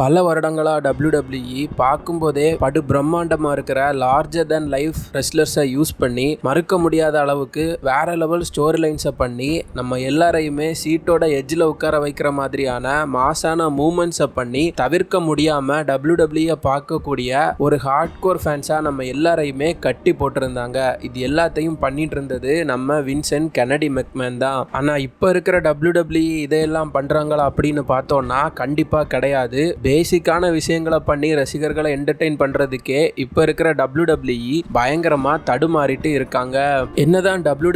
பல வருடங்களாக டபிள்யூ பார்க்கும்போதே படு பிரம்மாண்டமாக இருக்கிற லார்ஜர் தென் லைஃப் ரெஸ்லர்ஸை யூஸ் பண்ணி மறுக்க முடியாத அளவுக்கு வேற லெவல் ஸ்டோரி லைன்ஸை பண்ணி நம்ம எல்லாரையுமே சீட்டோட எஜ்ஜில் உட்கார வைக்கிற மாதிரியான மாசான மூமெண்ட்ஸை பண்ணி தவிர்க்க முடியாமல் டபிள்யூ பார்க்கக்கூடிய ஒரு ஹார்ட் கோர் ஃபேன்ஸாக நம்ம எல்லாரையுமே கட்டி போட்டிருந்தாங்க. இது எல்லாத்தையும் பண்ணிட்டு இருந்தது நம்ம வின்சென்ட் கெனடி மெக்மேன் தான். ஆனால் இப்போ இருக்கிற டபிள்யூ இதையெல்லாம் பண்ணுறாங்களா அப்படின்னு பார்த்தோம்னா கண்டிப்பாக கிடையாது. பேசிக்கான விஷயங்களை பண்ணி ரசிகர்களை என்டர்டெயின் பண்ணுறதுக்கே இப்போ இருக்கிற டபிள்யூ பயங்கரமாக தடுமாறிட்டு இருக்காங்க. என்னதான் டபிள்யூ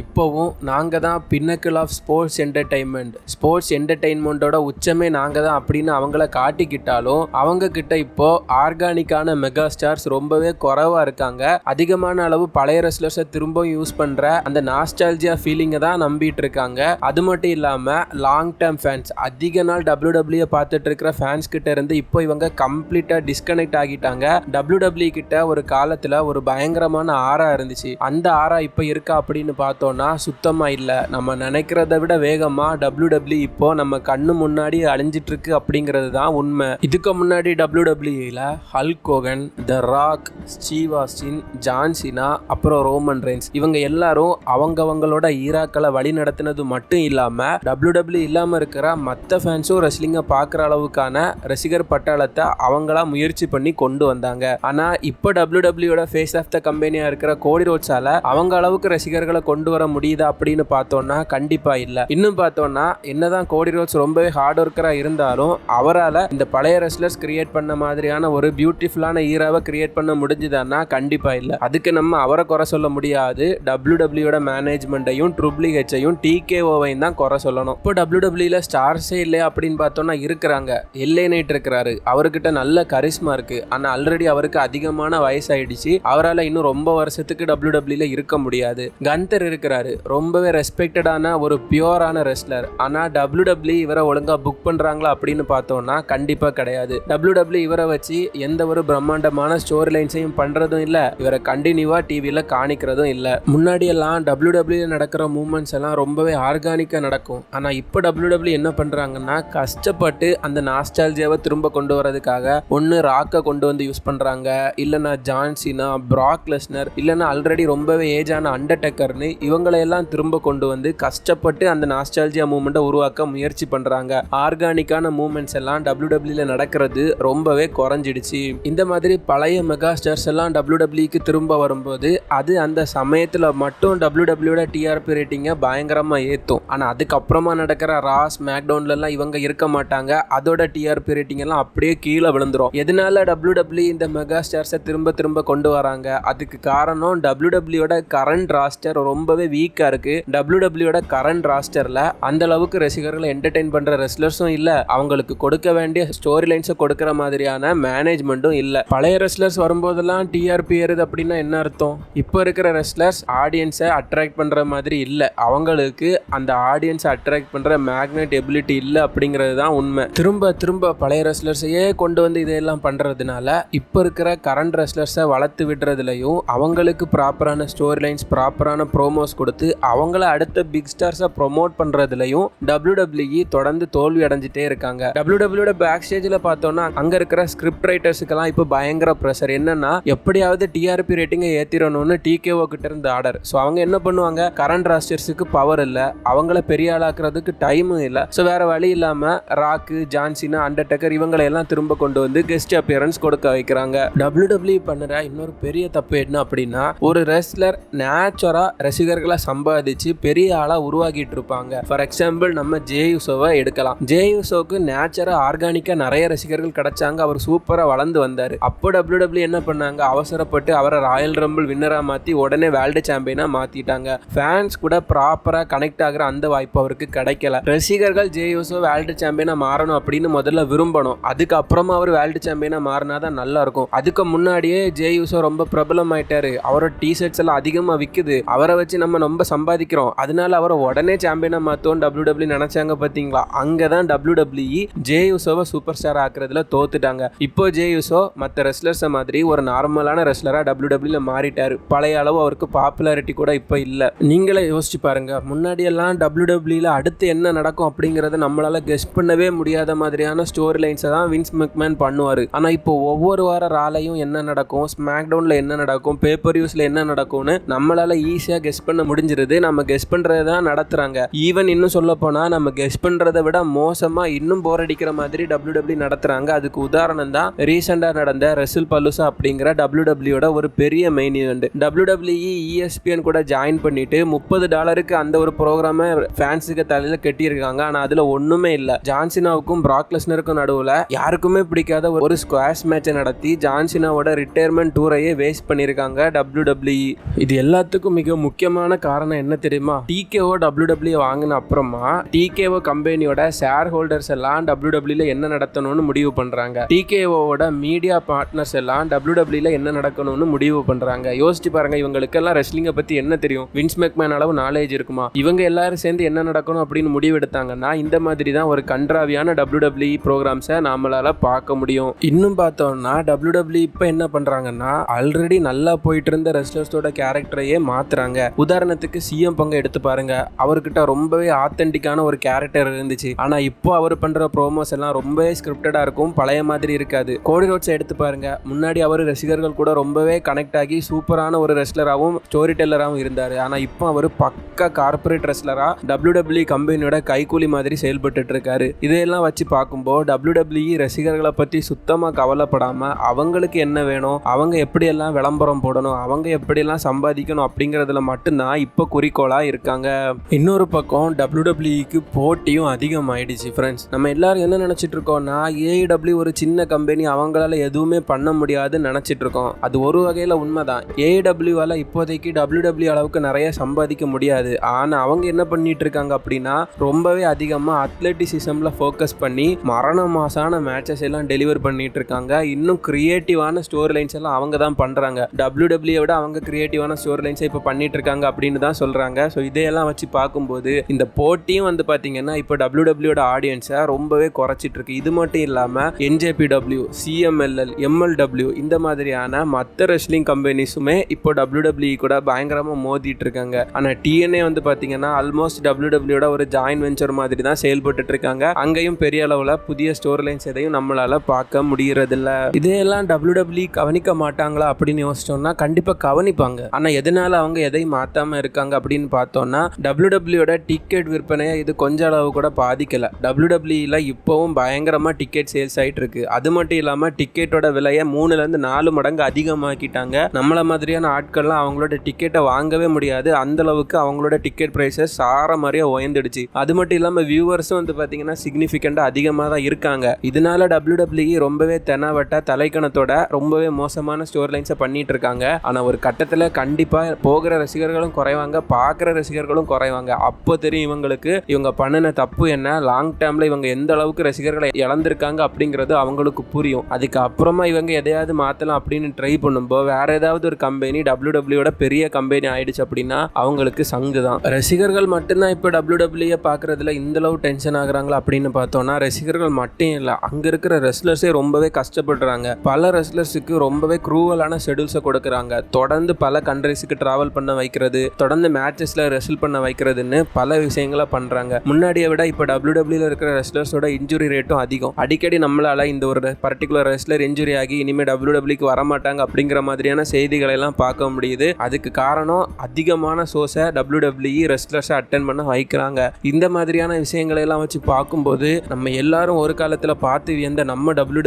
இப்போவும் நாங்கள் தான் pinnacle of sports entertainment sports என்டர்டெயின்மெண்ட்டோட உச்சமே நாங்கள் தான் அப்படின்னு அவங்கள காட்டிக்கிட்டாலும் அவங்க கிட்ட இப்போ ஆர்கானிக்கான மெகா ஸ்டார்ஸ் ரொம்பவே குறைவாக இருக்காங்க. அதிகமான அளவு பழைய ரெஸ்லர்ஸை திரும்பவும் யூஸ் பண்ணுற அந்த நாஸ்டாலஜியா ஃபீலிங்கை தான் நம்பிட்டு இருக்காங்க. அது மட்டும் இல்லாமல் லாங் டேர்ம் ஃபேன்ஸ் அதிக நாள் டபிள்யூ பார்த்துட்டு இருக்கிற ஃபேன்ஸ் கிட்ட இருந்து இப்போ இவங்க கம்ப்ளீட்டாக டிஸ்கனெக்ட் ஆகிட்டாங்க. டபிள்யூ கிட்ட ஒரு காலத்தில் ஒரு பயங்கரமான ஆறா இருந்துச்சு. அந்த ஆறா இப்போ இருக்கா அப்படின்னு பார்த்தோம்னா சுத்தமாக இல்லை. நம்ம நினைக்கிறத விட வேகமாக டபிள்யூ இப்போ நம்ம கண்ணு முன்னாடி அழிஞ்சிட்டு இருக்கு அப்படிங்கிறது தான் உண்மை. இதுக்கு முன்னாடி டபிள்யூடபிள்யூல Hulk Hogan the Rock Steve Austin John Cena அப்புறம் ரோமன் ரெயின்ஸ் இவங்க எல்லாரும் அவங்கவங்களோட ஈராக்களை வழி நடத்தினது மட்டும் இல்லாமல் டபிள்யூ இல்லாமல் இருக்கிற மற்ற ஃபேன்ஸும் ரெஸ்லிங்கை பார்க்குற அளவுக்கான ரசிகர் பட்டாளத்தை அவங்களா முயற்சி பண்ணி கொண்டு வந்தாங்க. ஆனால் இப்போ டபிள்யூடபிள்யூட ஃபேஸ் ஆஃப் த கம்பெனியாக இருக்கிற கோடி ரோட்ஸால அவங்க அளவுக்கு ரசிகர்களை கொண்டு வர முடியுதா அப்படின்னு பார்த்தோம்னா கண்டிப்பாக இல்லை. இன்னும் பார்த்தோம்னா என்னதான் கோடி ரோட்ஸ் ரொம்பவே ஹார்ட் ஒர்க்கராக இருந்தாலும் அவரால் இந்த பழைய ரெஸ்லர்ஸ் கிரியேட் பண்ண மாதிரியான ஒரு பியூட்டிஃபுல்லான ஈராவை கிரியேட் பண்ண முடிஞ்சுதான்னா கண்டிப்பாக இல்லை. அதுக்கு நம்ம அவரை குறை சொல்ல முடியாது. டபிள்யூடபிள்யூட மேனேஜ்மெண்ட்டையும் ட்ரிபிள் ஹெச்சையும் டிகேஓவையும் தான் குறை சொல்லணும். இப்போ டபிள்யூடபிள்யூல ஸ்டார்ஸே இல்லையா அப்படின்னு பார்த்தோம்னா இருக்கிறாங்க. எல்ஏ இருக்கிறாரு அவர்கிட்ட நல்ல கரிஸ்மா இருக்கு. ஆனால் ஆல்ரெடி அவருக்கு அதிகமான வயசாயிடுச்சு. அவரால் இன்னும் ரொம்ப வருஷத்துக்கு டபிள்யூடபிள்யூல இருக்க முடியாது. கந்தர் இருக்கிறாரு. ரொம்பவே ரெஸ்பெக்டடான ஒரு பியூரான ரெஸ்லர் ஆனால் டபிள்யூ இவரை ஒழுங்கா புக் பண்றாங்களா அப்படின்னு பார்த்தோம்னா கண்டிப்பாக கிடையாது. டபிள்யூடபிள்யூ இவரை வச்சு எந்த ஒரு பிரம்மாண்டமான ஸ்டோரி லைன்ஸையும் பண்றதும் இல்லை. இவரை கண்டினியூவாக டிவியில் காணிக்கிறதும் இல்லை. முன்னாடியெல்லாம் டபிள்யூடபிள்யூ நடக்கிற மூமெண்ட்ஸ் எல்லாம் ரொம்பவே ஆர்கானிக்காக நடக்கும். ஆனால் இப்போ டபிள்யூடபிள்யூ என்ன பண்ணுறாங்கன்னா கஷ்டப்பட்டு அந்த நாஸ்டாலஜியாவை திரும்ப கொண்டு வரதுக்காக ஒன்று ராக்கை கொண்டு வந்து யூஸ் பண்ணுறாங்க இல்லைன்னா ஜான்சினா ப்ராக் லெஸ்னர் இல்லைன்னா ஆல்ரெடி ரொம்பவே ஏஜான அண்டர்டேக்கர்னு இவங்களையெல்லாம் திரும்ப கொண்டு வந்து கஷ்டப்பட்டு அந்த நாஸ்டாலஜியா மூமெண்ட்டை உருவாக்க முயற்சி பண்ணுறாங்க ஆர்கானிக்கான மூமெண்ட்ஸ் எல்லாம் டபிள்யூடபிள்யூல நடக்கிறது ரொம்பவே குறைஞ்சிடுச்சு. இந்த மாதிரி பழைய மெகா ஸ்டார்ஸ் எல்லாம் டபிள்யூடபிள்யூக்கு திரும்ப வரும்போது அது அந்த சமயத்தில் மட்டும் டபிள்யூடபிள்யூட டிஆர்பி ரேட்டிங்கை பயங்கரமாக ஏற்றும் ஆனால் அதுக்கப்புறமா நடக்கிற ராஸ் மேக்டவுன்லலாம் இவங்க இருக்க மாட்டாங்க. அதோட டிஆர்பி ரேட்டிங் எல்லாம் அப்படியே கீழே விழுந்துரும். எதனால டபிள்யூடபிள்யூ இந்த மெகா ஸ்டார்ஸை திரும்ப திரும்ப கொண்டு வராங்க? அதுக்கு காரணம் டபிள்யூடபிள்யூட கரண்ட் ராஸ்டர் ரொம்பவே வீக்காக இருக்கு. டபிள்யூடபிள்யூட கரண்ட் ராஸ்டரில் அந்த அளவுக்கு ரசிகர்களை என்டர்டெயின் பண்ணுற ரெஸ்லர்ஸும் இல்லை. அவங்களுக்கு கொடுக்க வேண்டிய ஸ்டோரி லைன்ஸை கொடுக்குற மாதிரியான மேனேஜ்மெண்ட்டும் இல்லை. பழைய ரெஸ்லர்ஸ் வரும்போதெல்லாம் டிஆர்பி ஏறுது அப்படின்னா என்ன அர்த்தம்? இப்போ இருக்கிற ரெஸ்லர்ஸ் ஆடியன்ஸை அட்ராக்ட் பண்ணுற மாதிரி இல்லை. அவங்களுக்கு அந்த ஆடியன்ஸை அட்ராக்ட் பண்ணுற மேக்னெட் எபிலிட்டி இல்லை அப்படிங்கிறது தான் உண்மை. திரும்ப திரும்ப திரும்ப பழைய ரெஸ்லர்ஸையே கொண்டு வந்து இதையெல்லாம் பண்ணுறதுனால இப்போ இருக்கிற கரண்ட் ரெஸ்லர்ஸை வளர்த்து விடுறதுலையும் அவங்களுக்கு ப்ராப்பரான ஸ்டோரி லைன்ஸ் ப்ராப்பரான ப்ரோமோஸ் கொடுத்து அவங்கள அடுத்த பிக் ஸ்டார்ஸை ப்ரொமோட் பண்ணுறதுலையும் டபிள்யூடபிள்யூஇ தொடர்ந்து தோல்வி அடைஞ்சிட்டே இருக்காங்க. டபிள்யூடபிள்யூட பேக் ஸ்டேஜில் பார்த்தோன்னா அங்கே இருக்கிற ஸ்கிரிப்ட் ரைட்டர்ஸுக்கெல்லாம் இப்போ பயங்கர ப்ரெஷர் என்னன்னா எப்படியாவது டிஆர்பி ரேட்டிங்கை ஏற்றிடணும்னு டிகேஓ கிட்ட இருந்து ஆர்டர் ஸோ அவங்க என்ன பண்ணுவாங்க? கரண்ட் ராஸ்டர்ஸுக்கு பவர் இல்லை. அவங்கள பெரிய ஆளாக்குறதுக்கு டைமும் இல்லை. ஸோ வேற வழி இல்லாமல் ராக்கு ஜான்சினா அண்டர்டேக்கர் இவங்களை எல்லாம் திரும்ப கொண்டு வந்து கெஸ்ட் அப்பியரன்ஸ் கொடுக்க வைக்கிறாங்க. டபிள்யூடபிள்யூ பண்ணுற இன்னொரு பெரிய தப்பு என்ன அப்படின்னா ஒரு ரெஸ்லர் நேச்சுரா ரசிகர்களை சம்பாதிச்சு பெரிய ஆளாக உருவாக்கிட்டு இருப்பாங்க. ஃபார் எக்ஸாம்பிள் நம்ம ஜே யூசோவை எடுக்கலாம். ஜே யூசோவுக்கு நேச்சுரா ஆர்கானிக்காக நிறைய ரசிகர்கள் கிடைச்சாங்க. அவர் சூப்பராக வளர்ந்து வந்தார். அப்போ டபிள்யூடபிள்யூ என்ன பண்ணாங்க? அவசரப்பட்டு அவரை ராயல் ரம்பிள் வின்னராக மாற்றி உடனே வேர்ல்டு சாம்பியனாக மாற்றிட்டாங்க ஃபேன்ஸ் கூட ப்ராப்பராக கனெக்ட் ஆகிற அந்த வாய்ப்பு அவருக்கு கிடைக்கல. ரசிகர்கள் ஜே யூசோ வேர்ல்டு சாம்பியனா மாறணும் அப்படின்னு முதல்ல விரும்பணும். அதுக்கப்புறமா அவர் வேர்ல்டு சாம்பியனாக மாறினா தான் நல்லா இருக்கும் அதுக்கு முன்னாடியே ஜே யூசோ ரொம்ப பிரபலம் ஆயிட்டாரு. அவரோட டிஷர்ட்ஸ் எல்லாம் அதிகமாக விற்குது அவரை வச்சு நம்ம ரொம்ப சம்பாதிக்கிறோம். அதனால அவரை உடனே சாம்பியனாக மாற்றோம் டபிள்யூ டபிள்யூ நினைச்சாங்க பார்த்தீங்களா அங்கே தான் டபிள்யூ டபிள்யூஇ ஜே யூசோவை சூப்பர் ஸ்டார் ஆக்குறதுல தோத்துட்டாங்க. இப்போ ஜே யூசோ மற்ற ரெஸ்லர்ஸை மாதிரி ஒரு நார்மலான ரெஸ்லராக டபிள்யூ டபிள்யூல மாறிட்டார். பழைய அளவு அவருக்கு பாப்புலாரிட்டி கூட இப்போ இல்லை. நீங்களே யோசிச்சு பாருங்க. முன்னாடியெல்லாம் டபிள்யூ டபிள்யூல அடுத்து என்ன நடக்கும் அப்படிங்கிறத நம்மளால கெஸ்ட் பண்ணவே முடியாத மாதிரியான சூப்பரான ஸ்டோரி லைன்ஸை தான் வின்ஸ் மெக்மேன் பண்ணுவார். ஆனால் இப்போ ஒவ்வொரு வார ராலையும் என்ன நடக்கும் ஸ்மாக் டவுனில் என்ன நடக்கும் பேப்பர் யூஸில் என்ன நடக்கும்னு நம்மளால ஈஸியாக கெஸ் பண்ண முடிஞ்சிருது. நம்ம கெஸ் பண்ணுறது தான் நடத்துகிறாங்க ஈவன் இன்னும் சொல்ல போனால் நம்ம கெஸ் பண்ணுறதை விட மோசமாக இன்னும் போர் அடிக்கிற மாதிரி டபிள்யூ டபிள்யூ நடத்துகிறாங்க அதுக்கு உதாரணம் தான் ரீசெண்டாக நடந்த ரெசில் பலுசா அப்படிங்கிற டபிள்யூ டபிள்யூட ஒரு பெரிய main event W W E ESPN கூட ஜாயின் பண்ணிட்டு முப்பது டாலருக்கு அந்த ஒரு ப்ரோக்ராமை ஃபேன்ஸுக்கு தலையில் கட்டியிருக்காங்க. ஆனால் அதில் ஒன்றுமே இல்லை. ஜான்சினாவுக்கும் பிராக்லெஸ்னருக்கும் நடுவில் யாருக்குமே பிடிக்காத ஒரு ஸ்குவாஷ் மேட்சை நடத்தி ஜான்சினாவோட ரிட்டையர்மெண்ட் டூரையே வேஸ்ட் பண்ணியிருக்காங்க டபிள்யூ டபிள்யூஇ இது எல்லாத்துக்கும் மிக முக்கியமான காரணம் என்ன தெரியுமா? டிகேஓ டபிள்யூ டபிள்யூ வாங்கின அப்புறமா டிகேஓ கம்பெனியோட ஷேர் ஹோல்டர்ஸ் எல்லாம் டபிள்யூ டபிள்யூல என்ன நடத்தணும்னு முடிவு பண்ணுறாங்க டிகேஓவோட மீடியா பார்ட்னர்ஸ் எல்லாம் டபிள்யூ டபிள்யூல என்ன நடக்கணும்னு முடிவு பண்ணுறாங்க யோசிச்சு பாருங்க இவங்களுக்கெல்லாம் ரெஸ்லிங்கை பற்றி என்ன தெரியும்? வின்ஸ் மெக்மேன் அளவு நாலேஜ் இருக்குமா? இவங்க எல்லாரும் சேர்ந்து என்ன நடக்கணும் அப்படின்னு முடிவு எடுத்தாங்கன்னா இந்த மாதிரி தான் ஒரு கன்றாவியான டபிள்யூ டபிள்யூ ப்ரோக்ராம்ஸை நம்மளால் பார்க்க முடியும். இன்னும் பார்த்தோம்னா டபிள்யூ டபிள்யூ இப்போ என்ன பண்ணுறாங்கன்னா ஆல்ரெடி நல்லா போயிட்டு இருந்த ரெஸ்லர்ஸோட கேரக்டரையே மாற்றுறாங்க உதாரணத்துக்கு சிஎம் பங்கை எடுத்து பாருங்க. அவர்கிட்ட ரொம்பவே ஆத்தென்டிக்கான ஒரு கேரக்டர் இருந்துச்சு. ஆனால் இப்போ அவர் பண்ணுற ப்ரோமோஸ் எல்லாம் ரொம்பவே ஸ்கிரிப்டடாக இருக்கும். பழைய மாதிரி இருக்காது. கோடி ரோட்ஸை எடுத்து பாருங்க. முன்னாடி அவர் ரசிகர்கள் கூட ரொம்பவே கனெக்ட் ஆகி சூப்பரான ஒரு ரெஸ்லராகவும் ஸ்டோரி டெல்லராகவும் இருந்தார். ஆனால் இப்போ அவர் பக்கா கார்பரேட் ரெஸ்லராக டபிள்யூ டபிள்யூ கம்பெனியோட கைக்கூலி மாதிரி செயல்பட்டு இருக்காரு. இதையெல்லாம் வச்சு பார்க்கும்போது டபிள்யூ டபிள்யூடபிள்யூஇ ரசிகர்களை பற்றி சுத்தமாக கவலைப்படாமல் அவங்களுக்கு என்ன வேணும் அவங்க எப்படியெல்லாம் விளம்பரம் போடணும் அவங்க எப்படியெல்லாம் சம்பாதிக்கணும் அப்படிங்கிறதுல மட்டும்தான் இப்போ குறிக்கோளாக இருக்காங்க. இன்னொரு பக்கம் டபிள்யூடபிள்யூக்கு போட்டியும் அதிகமாயிடுச்சு ஃப்ரெண்ட்ஸ் நம்ம எல்லாரும் என்ன நினச்சிட்டு இருக்கோம்னா ஏஐடபிள்யூ ஒரு சின்ன கம்பெனி அவங்களால எதுவுமே பண்ண முடியாதுன்னு நினச்சிட்டு இருக்கோம். அது ஒரு வகையில் உண்மைதான். ஏஇடபிள்யூவால் இப்போதைக்கு டபிள்யூடபிள்யூ அளவுக்கு நிறைய சம்பாதிக்க முடியாது. ஆனால் அவங்க என்ன பண்ணிட்டு இருக்காங்க அப்படின்னா ரொம்பவே அதிகமாக அத்லட்டிசிசமில் ஃபோக்கஸ் பண்ணி மரண மாசான மேட்சஸ் எல்லாம் டெலிவர் பண்ணிட்டு இருக்காங்க இன்னும் கிரியேட்டிவான ஸ்டோரி லைன்ஸ் எல்லாம் அவங்க தான் பண்ணுறாங்க டபிள்யூ டபிள்யூ விட அவங்க கிரியேட்டிவான ஸ்டோரி லைன்ஸை இப்போ பண்ணிட்டு இருக்காங்க அப்படின்னு தான் சொல்கிறாங்க ஸோ இதையெல்லாம் வச்சு பார்க்கும்போது இந்த போட்டியும் வந்து பார்த்தீங்கன்னா இப்போ டபிள்யூ டபிள்யூட ஆடியன்ஸை ரொம்பவே குறைச்சிட்டு இருக்கு இது மட்டும் இல்லாமல் என்ஜேபிடபிள்யூ சிஎம்எல்எல் எம்எல்டபிள்யூ இந்த மாதிரியான மற்ற ரெஸ்லிங் கம்பெனிஸுமே இப்போ டபிள்யூ டபிள்யூ கூட பயங்கரமாக மோதிட்டு இருக்காங்க ஆனால் டிஎன்ஏ வந்து பார்த்தீங்கன்னா ஆல்மோஸ்ட் டபிள்யூ டபிள்யூட ஒரு ஜாயின் வெஞ்சர் மாதிரி தான் செயல்பட்டு இருக்காங்க அங்கேயும் பெரிய அளவில் புதிய ஸ்டோரி லைன்ஸ் எதையும் நம்மளால் பார்க்க முடியறதில்ல. இதையெல்லாம் டபிள்யூ டபிள்யூ கவனிக்க மாட்டாங்களா அப்படின்னு யோசிச்சோம்னா கண்டிப்பாக கவனிப்பாங்க. ஆனால் எதனால அவங்க எதையும் மாற்றாமல் இருக்காங்க அப்படின்னு பார்த்தோம்னா டபிள்யூ டபிள்யூட டிக்கெட் விற்பனையை இது கொஞ்ச அளவு கூட பாதிக்கலை. டபிள்யூ டபிள்யூல இப்போவும் பயங்கரமாக டிக்கெட் சேல்ஸ் ஆகிட்டு இருக்கு. அது மட்டும் இல்லாமல் டிக்கெட்டோட விலையை மூணுலேருந்து நாலு மடங்கு அதிகமாக்கிட்டாங்க. நம்மள மாதிரியான ஆட்கள்லாம் அவங்களோட டிக்கெட்டை வாங்கவே முடியாது. அந்த அளவுக்கு அவங்களோட டிக்கெட் ப்ரைஸஸ் சார மாதிரியே உயர்ந்துடுச்சு. அது மட்டும் இல்லாமல் வியூவர்ஸும் வந்து பார்த்தீங்கன்னா சிக்னிஃபிகண்டாக அதிகமாக தான் இருக்காங்க. இதனால டபிள்யூ ரொம்பவே தெனாவட்ட தலைக்கணத்தோட ரொம்பவே மோசமான ஸ்டோர் லைன்ஸை பண்ணிட்டு இருக்காங்க. ஆனால் ஒரு கட்டத்தில் கண்டிப்பாக போகிற ரசிகர்களும் குறைவாங்க பார்க்குற ரசிகர்களும் குறைவாங்க. அப்போ தெரியும் இவங்களுக்கு இவங்க பண்ணின தப்பு என்ன லாங் டேர்மில் இவங்க எந்த அளவுக்கு ரசிகர்களை இழந்திருக்காங்க அப்படிங்கிறது அவங்களுக்கு புரியும். அதுக்கு அப்புறமா இவங்க எதையாவது மாற்றலாம் அப்படின்னு ட்ரை பண்ணும்போது வேற ஏதாவது ஒரு கம்பெனி டபிள்யூ டபிள்யூட பெரிய கம்பெனி ஆயிடுச்சு அப்படின்னா அவங்களுக்கு சங்கு தான். ரசிகர்கள் மட்டும்தான் இப்போ டபிள்யூ டபிள்யூ பார்க்குறதுல இந்த அளவு டென்ஷன் ஆகுறாங்களா அப்படின்னு பார்த்தோம்னா ரசிகர்கள் மட்டும் இல்லை அங்கே இருக்கிற ரெஸ்லர்ஸே ரொம்பவே கஷ்டப்படுறாங்க. பல ரெஸ்லர்ஸுக்கு ரொம்பவே க்ரூவலான ஷெடியூல்ஸை கொடுக்குறாங்க. தொடர்ந்து பல கண்ட்ரிஸுக்கு ட்ராவல் பண்ண வைக்கிறது தொடர்ந்து மேட்சஸில் ரெஸ்ல் பண்ண வைக்கிறதுன்னு பல விஷயங்களை பண்ணுறாங்க முன்னாடியை விட இப்போ டபிள்யூ டபிள்யூல இருக்கிற ரெஸ்லர்ஸோட இன்ஜுரி ரேட்டும் அதிகம். அடிக்கடி நம்மளால் இந்த ஒரு பர்டிகுலர் ரெஸ்லர் இன்ஜுரி ஆகி இனிமேல் டபிள்யூ டபிள்யூக்கு வரமாட்டாங்க அப்படிங்கிற மாதிரியான செய்திகளை எல்லாம் பார்க்க முடியுது. அதுக்கு காரணம் அதிகமான ஷோஸை டபிள்யூ டபிள்யூ ரெஸ்லர்ஸை அட்டன் பண்ண வைக்கிறாங்க. இந்த மாதிரியான விஷயங்களை எல்லாம் வச்சு பார்க்கும்போது நம்ம எல்லாரும் ஒரு காலத்தில் பார்த்து வியந்த நம்ம டபிள்யூ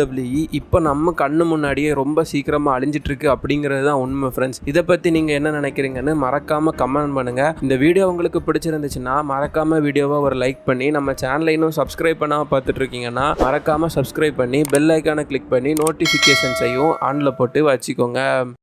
இப்போ நம்ம கண்ணு முன்னாடியே ரொம்ப சீக்கிரமாக அழிஞ்சிட்ருக்கு அப்படிங்கிறது தான் உண்மை ஃப்ரெண்ட்ஸ் இதை பற்றி நீங்கள் என்ன நினைக்கிறீங்கன்னு மறக்காமல் கமெண்ட் பண்ணுங்கள் இந்த வீடியோ உங்களுக்கு பிடிச்சிருந்துச்சுன்னா மறக்காமல் வீடியோவை ஒரு லைக் பண்ணி நம்ம சேனலை இன்னும் சப்ஸ்கிரைப் பண்ணாமல் பார்த்துட்ருக்கீங்கன்னா மறக்காமல் சப்ஸ்கிரைப் பண்ணி பெல் ஐக்கானை கிளிக் பண்ணி நோட்டிஃபிகேஷன்ஸையும் ஆனில் போட்டு வச்சுக்கோங்க.